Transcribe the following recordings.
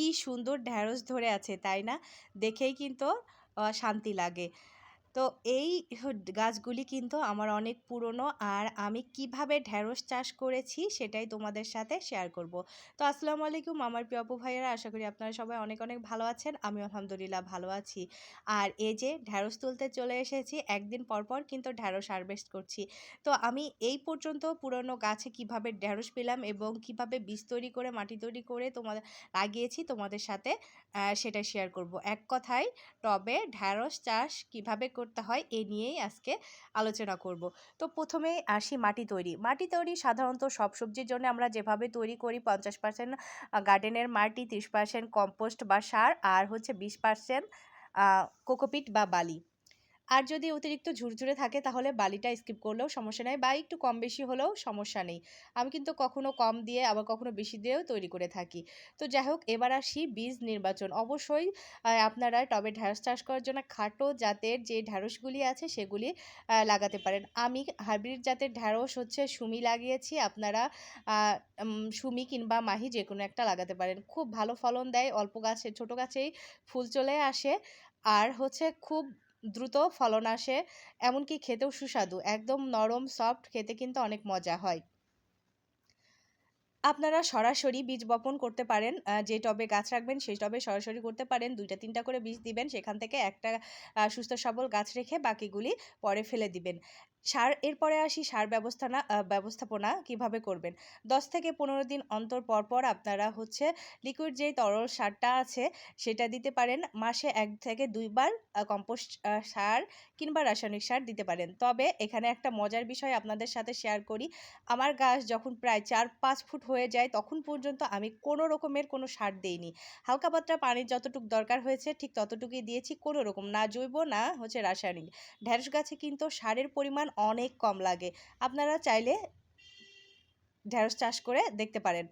কি সুন্দর ঢ্যাঁড়স ধরে আছে তাই না? দেখেই কিন্তু শান্তি লাগে। তো এই গাছগুলি কিন্তু আমার অনেক পুরনো আর আমি কীভাবে ঢ্যাঁড়স চাষ করেছি সেটাই তোমাদের সাথে শেয়ার করব। তো আসসালামু আলাইকুম আমার প্রিয় অপু ভাইয়েরা, আশা করি আপনারা সবাই অনেক অনেক ভালো আছেন আমি আলহামদুলিল্লাহ ভালো আছি। আর এই যে ঢ্যাঁড়স তুলতে চলে এসেছি, একদিন পর পর কিন্তু ঢ্যাঁড়স হারভেস্ট করছি। তো আমি এই পর্যন্ত পুরনো গাছে কীভাবে ঢ্যাঁড়স পেলাম এবং কীভাবে বীজ তৈরি করে, মাটি তৈরি করে তোমাদের লাগিয়েছি তোমাদের সাথে সেটা শেয়ার করব। এক কথায় টবে ঢ্যাঁড়স চাষ কীভাবে করতে হয়, এ নিয়েই আজকে আলোচনা করব। তো প্রথমেই আসি মাটি তৈরি। মাটি তৈরি সাধারণত সব সবজির জন্য আমরা যেভাবে তৈরি করি, পঞ্চাশ পার্সেন্ট গার্ডেনের মাটি, তিরিশ পার্সেন্ট, কম্পোস্ট বা সার, আর হচ্ছে বিশ পার্সেন্ট কোকোপিট বা বালি। আর যদি অতিরিক্ত ঝুরঝুরে থাকে, তাহলে বালিটা স্কিপ করলেও সমস্যা নেই বা একটু কম বেশি হলেও সমস্যা নেই। আমি কিন্তু কখনো কম দিয়ে, আবার কখনো বেশি দিয়েও তৈরি করে থাকি। তো যাই হোক, এবার আসি বীজ নির্বাচন। অবশ্যই আপনারা টবে ঢ্যাঁড়স চাষ করার জন্য খাটো জাতের যে ঢ্যাঁড়সগুলি আছে, সেগুলি লাগাতে পারেন। আমি হাইব্রিড জাতের ঢ্যাঁড়স হচ্ছে সুমি লাগিয়েছি। আপনারা সুমি কিংবা মাহি যে কোনো একটা লাগাতে পারেন। খুব ভালো ফলন দেয়, অল্প গাছে, ছোটো গাছেই ফুল চলে আসে। আর হচ্ছে খুব দ্রুত ফলন আসে, এমনকি খেতেও সুস্বাদু। একদম নরম সফট খেতে কিন্তু অনেক মজা হয়। আপনারা সরাসরি বীজ বপন করতে পারেন যে টবে গাছ রাখবেন সেই টবে সরাসরি করতে পারেন, দুইটা, তিনটা করে বীজ দিবেন, সেখান থেকে একটা সুস্থ সবল গাছ রেখে বাকিগুলি পরে ফেলে দিবেন। সার, এরপরে আসি সার ব্যবস্থানা ব্যবস্থাপনা কীভাবে করবেন? দশ থেকে পনেরো দিন অন্তর পর পর আপনারা হচ্ছে লিকুইড যেই তরল সারটা আছে সেটা দিতে পারেন। মাসে এক থেকে দুইবার কম্পোস্ট সার কিংবা রাসায়নিক সার দিতে পারেন। তবে এখানে একটা মজার বিষয় আপনাদের সাথে শেয়ার করি। আমার গাছ যখন প্রায় চার, পাঁচ ফুট হয়ে যায় তখন পর্যন্ত আমি কোনো রকমের কোনো সার দেইনি। হালকা পাত্রা পানির যতটুকু দরকার হয়েছে ঠিক ততটুকুই দিয়েছি। কোনো রকম না জৈব, না হচ্ছে রাসায়নিক। ঢ্যাঁড়স গাছে কিন্তু সারের পরিমাণ অনেক কম লাগে। আপনারা চাইলে ঢেঁড়স চাষ করে দেখতে পারেন।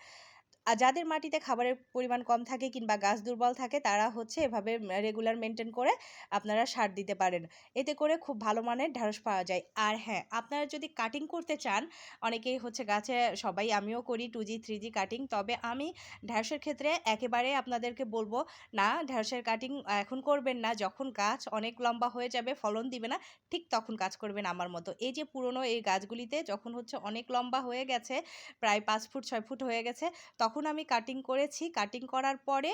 আর যাদের মাটিতে খাবারের পরিমাণ কম থাকে কিংবা গাছ দুর্বল থাকে, তারা হচ্ছে এভাবে রেগুলার মেনটেন করে আপনারা সার দিতে পারেন। এতে করে খুব ভালো মানের ঢ্যাঁড়স পাওয়া যায়। আর হ্যাঁ আপনারা যদি কাটিং করতে চান, অনেকেই হচ্ছে গাছে, সবাই আমিও করি two G three G cutting তবে আমি ঢ্যাঁড়সের ক্ষেত্রে একেবারে আপনাদেরকে বলব, না ঢ্যাঁড়সের কাটিং এখন করবেন না। যখন গাছ অনেক লম্বা হয়ে যাবে, ফলন দিবে না, ঠিক তখন কাজ করবেন আমার মতো। এই যে পুরনো এই গাছগুলিতে যখন হচ্ছে অনেক লম্বা হয়ে গেছে, প্রায় পাঁচ ফুট, ছয় ফুট হয়ে গেছে, তখন তখন আমি কাটিং করেছি কাটিং করার পরে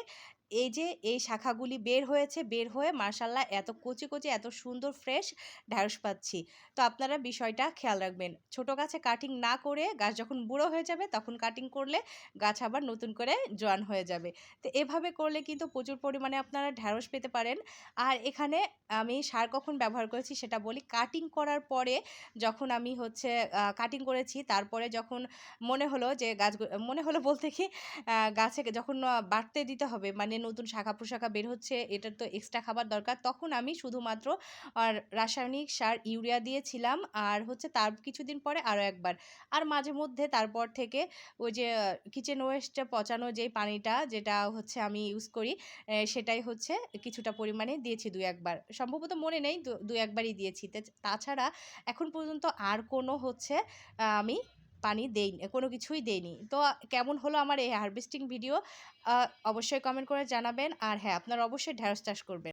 এই যে, এই শাখাগুলি বের হয়েছে, বের হয়ে মার্শাল্লাহ এত কচি কচি, এত সুন্দর ফ্রেশ ঢ্যাঁড়স পাচ্ছি। তো আপনারা বিষয়টা খেয়াল রাখবেন। ছোট গাছে কাটিং না করে গাছ যখন বুড়ো হয়ে যাবে, তখন কাটিং করলে গাছ আবার নতুন করে জোয়ান হয়ে যাবে। তো এভাবে করলে কিন্তু প্রচুর পরিমাণে আপনারা ঢ্যাঁড়স পেতে পারেন। আর এখানে আমি সার কখন ব্যবহার করেছি সেটা বলি। কাটিং করার পরে যখন আমি হচ্ছে কাটিং করেছি, তারপরে যখন মনে হলো যে গাছ, মনে হলো বলতে কি গাছে যখন বাড়তে দিতে হবে মানে নতুন শাখা প্রশাখা বের হচ্ছে, এটার তো এক্সট্রা খাবার দরকার। তখন আমি শুধুমাত্র, আর রাসায়নিক সার ইউরিয়া দিয়েছিলাম, আর হচ্ছে তার কিছুদিন পরে আরও একবার। আর মাঝে মধ্যে তারপর থেকে ওই যে কিচেন ওয়েস্টে পচানো যেই পানিটা, যেটা হচ্ছে আমি ইউজ করি সেটাই হচ্ছে কিছুটা পরিমাণে দিয়েছি দু একবার। সম্ভবত মনে নেই, দু একবারই দিয়েছি। তাছাড়া এখন পর্যন্ত আর কোনো হচ্ছে আমি পানি দেই কোনো কিছুই দেইনি। তো কেমন হলো আমার এই হারভেস্টিং ভিডিও অবশ্যই কমেন্ট করে জানাবেন। আর হ্যাঁ আপনারা অবশ্যই ঢেঁড়স চাষ করবেন।